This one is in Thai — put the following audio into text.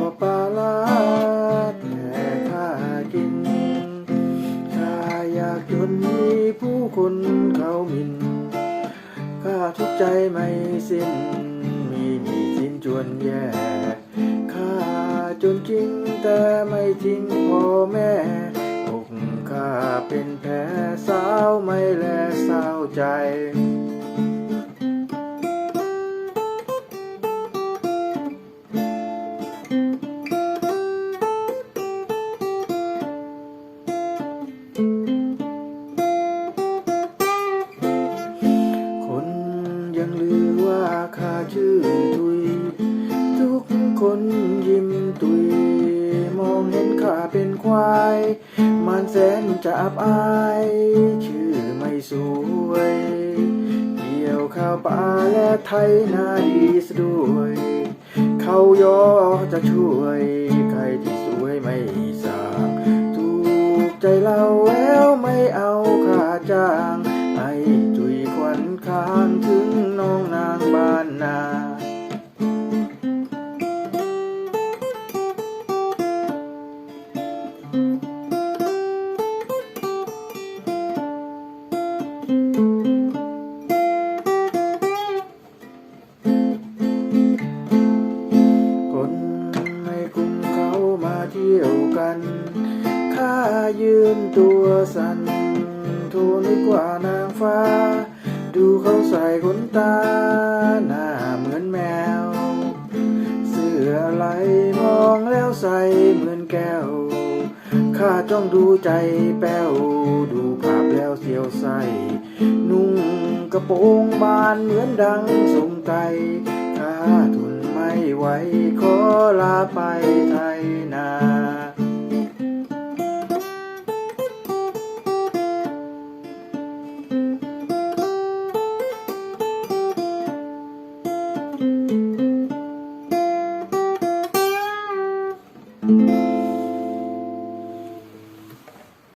อปลาลาแต่ข้ากินข้าอยากจนมีผู้คนเขาหมินข้าทุกใจไม่สิ้น มีหนี้สินจวนแย่ข้าจนจริงแต่ไม่ทิ้งพ่อแม่อกข้าเป็นแผลสาวไม่แลเศร้าใจ ชื่อทุย ทุกคนยิ้มตุย มองเห็นข้าเป็นควาย มันแสนจะอับอาย ชื่อไม่สวย เกี่ยวข้าวปลาและไทยนาดีสะด้วย เขายอจะช่วย ใครที่สวยไม่สางถูกใจเรา เที่ยวกันข้ายืนตัวสั่นโทนึกว่านางฟ้า ดูเขาใส่ขนตา หน้าเหมือนแมว เสื้อไหลมองแล้วใส่เหมือนแก้ว ข้าจ้องดูใจแป้ว ดูภาพแล้วเสียวใสนุ่งกระโปรงบานเหมือนดังสงไกข้าทนไม่ไหวขอลาไปไทย you.